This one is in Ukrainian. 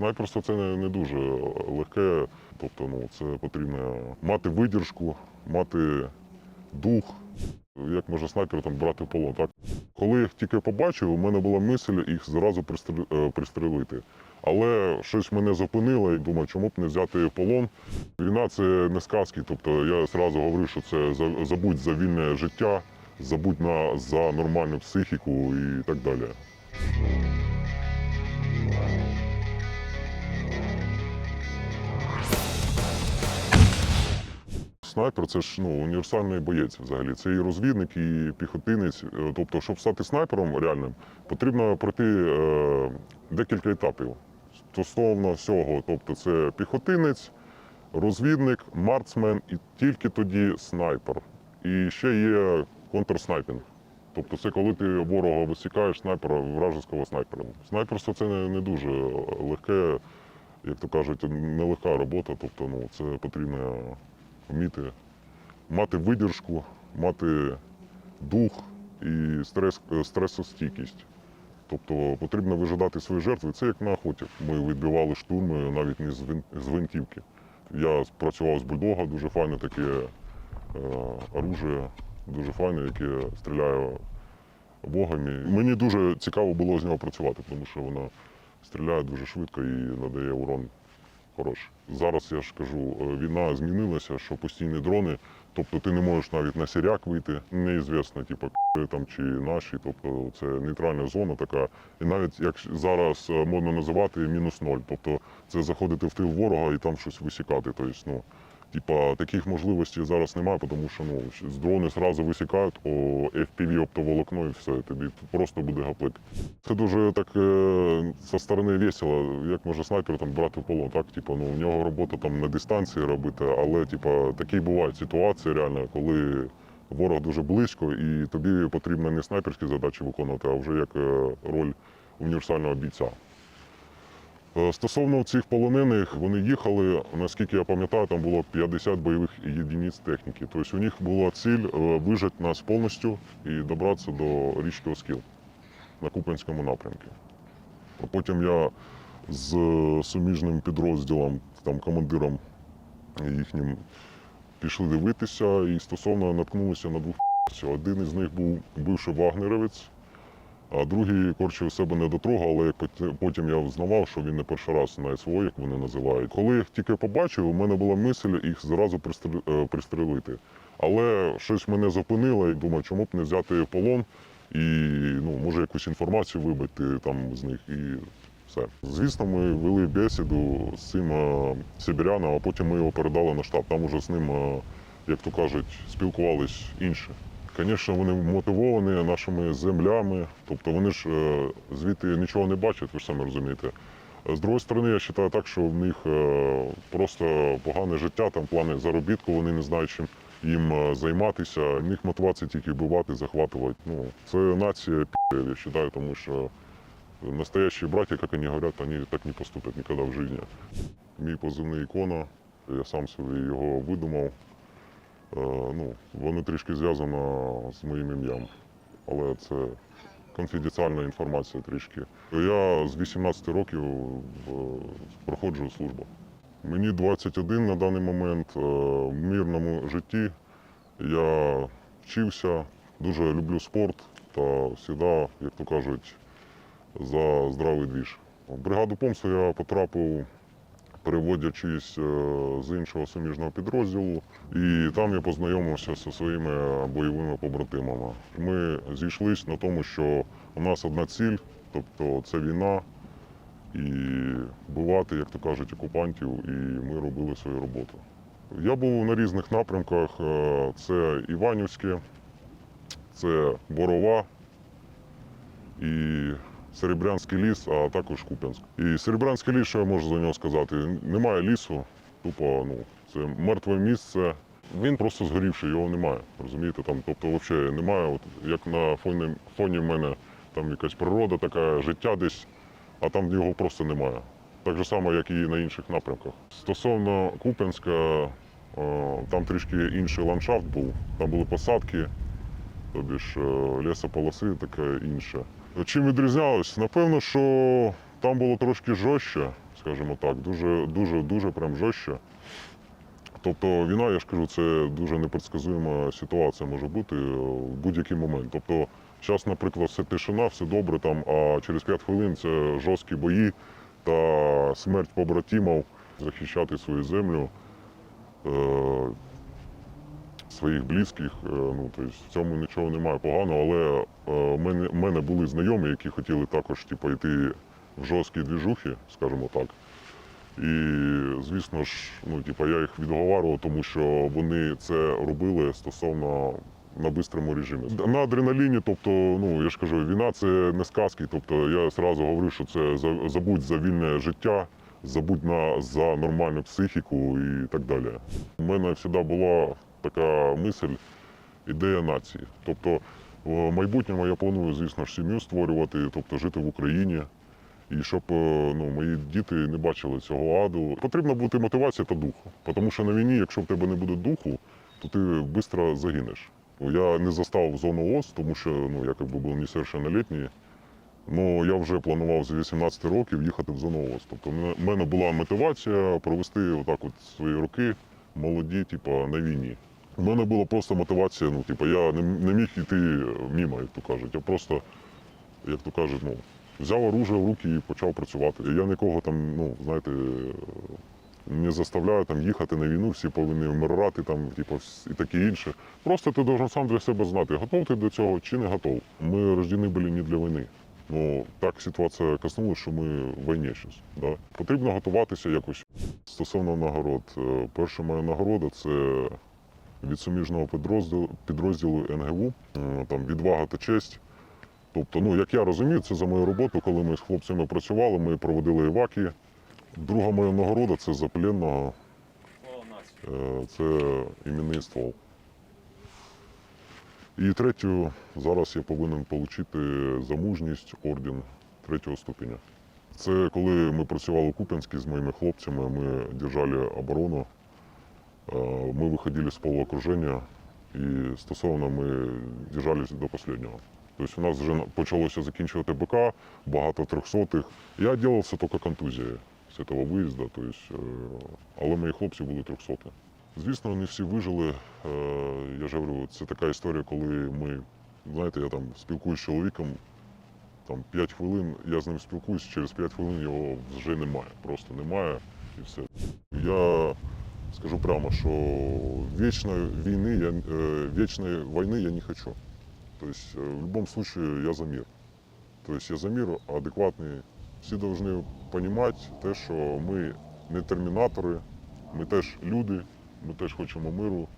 Снайперство це не, дуже легке. Тобто, ну, це потрібно мати видержку, мати дух. Як може снайпер там брати в полон? Так? Коли їх тільки побачив, у мене була мисль їх зразу е, пристрелити. Але щось мене зупинило і думаю, чому б не взяти полон. Війна це не сказки. Тобто я одразу говорю, що це за- забудь за вільне життя, забудь на, за нормальну психіку і так далі. Снайпер це ж ну, універсальний боєць взагалі. Це і розвідник, і піхотинець. Е, Тобто, щоб стати снайпером реальним, потрібно пройти е, декілька етапів стосовно всього. Тобто, це піхотинець, розвідник, марксмен і тільки тоді снайпер. І ще є контрснайпінг. Тобто це коли ти ворога висікаєш снайпера, вражеського снайпера. Снайперство це не, не дуже легке, як то кажуть, нелегка робота. Тобто, ну, це потрібно вміти мати видержку, мати дух і стрес, е, стресостійкість. Тобто потрібно вижидати свої жертви. Це як на охоті. Ми відбивали штурми навіть не з вин- з гвинтівки. Я працював з бульдога, дуже файне таке е, оружие, дуже файне, яке стріляє богами. Мені дуже цікаво було з нього працювати, тому що воно стріляє дуже швидко і надає урон хороший. Зараз я ж кажу, е, війна змінилася, що постійні дрони, тобто ти не можеш навіть на сіряк вийти, неізвісно, типу, там чи наші, тобто це нейтральна зона така. І навіть як зараз можна називати мінус ноль, тобто це заходити в тил ворога і там щось висікати. Тобто, ну, Типа таких можливостей зараз немає, тому що ну з дрони зразу висікають, о FPV оптоволокно і все, тобі просто буде гаплик. Це дуже так е, зі сторони весело, як може снайпер там брати в полон. Так, типа, ну у нього робота там на дистанції робити, але типа такі бувають ситуації реально, коли ворог дуже близько, і тобі потрібно не снайперські задачі виконувати, а вже як е, роль універсального бійця. Е, Стосовно цих полонених, вони їхали, наскільки я пам'ятаю, там було 50 бойових єдиниць техніки. Тобто у них була ціль е, вижати нас повністю і добратися до річки Оскіл на Купенському напрямку. Потім я з е, суміжним підрозділом, там командиром їхнім, пішли дивитися і стосовно наткнулися на двох. Один із них був бивший вагнерівець, а другий корчив себе недотрогу, але як потім я взнавав, що він не перший раз на СВО, як вони називають. Коли їх тільки побачив, у мене була мисль їх зразу е, пристрелити. Але щось мене зупинило і думаю, чому б не взяти полон і ну, може якусь інформацію вибити там з них і все. Звісно, ми вели бесіду з цим е, сибіряном, а потім ми його передали на штаб. Там уже з ним, е, як то кажуть, спілкувались інші. Звісно, вони мотивовані нашими землями, тобто вони ж е, звідти нічого не бачать, ви ж самі розумієте. З другої сторони, я вважаю так, що в них е, просто погане життя, там плани заробітку, вони не знають, чим їм е, займатися. В них мотивація тільки вбивати, захватувати. Ну, це нація я вважаю, тому що настоящие братья, как они говорят, они так не поступят никогда в жизни. Мій позивний ікона, я сам собі його видумав. Е, ну, воно трішки зв'язано з моїм ім'ям, але це конфіденціальна інформація трішки. Я з 18 років е, проходжу службу. Мені 21 на даний момент. Е, В мирному житті я вчився, дуже люблю спорт та завжди, як то кажуть, за здравий двіж. В бригаду помсу я потрапив переводячись е, з іншого суміжного підрозділу. І там я познайомився зі своїми бойовими побратимами. Ми зійшлись на тому, що у нас одна ціль, тобто це війна, і бувати, як то кажуть, окупантів, і ми робили свою роботу. Я був на різних напрямках. е, Це Іванівське, це Борова і Серебрянський ліс, а також Куп'янськ. І Серебрянський ліс, що я можу за нього сказати, немає лісу, тупо ну, це мертве місце. Він просто згорівший, його немає. Розумієте, там, тобто взагалі немає. От як на фоні, фоні в мене там якась природа, така життя десь, а там його просто немає. Так же само, як і на інших напрямках. Стосовно Куп'янська, е, там трішки інший ландшафт був, там були посадки, тобі ж е, лісополоси таке інше. Чим відрізнялось? Напевно, що там було трошки жорстче скажімо так, дуже, дуже, дуже прям жорстче. Тобто війна, я ж кажу, це дуже непредсказуема ситуація може бути в будь-який момент. Тобто, зараз, наприклад, все тишина, все добре там, а через 5 хвилин це жорсткі бої та смерть побратимів, захищати свою землю, е, своїх близьких. е, Ну, тобто, в цьому нічого немає поганого, але е, в мене, мене були знайомі, які хотіли також типу, йти в жорсткі двіжухи, скажімо так. І, звісно ж, ну, типу, я їх відговарював, тому що вони це робили стосовно на бистрому режимі. На адреналіні, тобто, ну я ж кажу, війна це не сказки. Тобто я одразу говорю, що це за- забудь за вільне життя, забудь на за нормальну психіку і так далі. У мене завжди була така мисль, ідея нації. Тобто, в майбутньому я планую, звісно ж, сім'ю створювати, тобто жити в Україні. І щоб е, ну, мої діти не бачили цього аду. Потрібна бути мотивація та дух. Тому що на війні, якщо в тебе не буде духу, то ти швидко загинеш. Я не застав зону ОС, тому що ну, я якби був несовершеннолетній. Ну, я вже планував з 18 років їхати в зону ОС. Тобто в мене була мотивація провести отак от свої роки молоді, типу, на війні. У мене була просто мотивація, ну, типу, я не, не міг йти мімо, як то кажуть. Я просто, як то кажуть, ну, взяв оружие в руки і почав працювати. Я нікого там, ну, знаєте, не заставляю там їхати на війну, всі повинні вмирати там, типу, і таке інше. Просто ти должен сам для себе знати, готов ти до цього чи не готов. Ми рождені були не для війни. Ну, так ситуація коснулася, що ми в війні зараз. Да? Потрібно готуватися якось. Стосовно нагород, е, перша моя нагорода це від суміжного підрозділу, підрозділу НГУ, е, там відвага та честь. Тобто, ну як я розумію, це за мою роботу, коли ми з хлопцями працювали, ми проводили еваки. Друга моя нагорода це за пленного, е, це іменний ствол. І третю зараз я повинен отримати за мужність орден третього ступеня. Це коли ми працювали у Куп'янську з моїми хлопцями, ми держали оборону, е, ми виходили з полуокруження і стосовно ми держались до останнього. Тобто у нас вже почалося закінчувати БК, багато трьохсотих. Я ділився тільки контузією з цього виїзду, тобто, е, але мої хлопці були трьохсоті. Звісно, не всі вижили. Е, Я ж говорю, це така історія, коли ми, знаєте, я там спілкуюся з чоловіком, там 5 хвилин, я з ним спілкуюсь, через 5 хвилин його вже немає. Просто немає і все. Я скажу прямо, що вічної війни, я, е, вічної війни я не хочу. Тобто, е, в будь-якому випадку я за мир. Тобто я за мир адекватний. Всі повинні розуміти те, що ми не термінатори, ми теж люди, ми теж хочемо миру.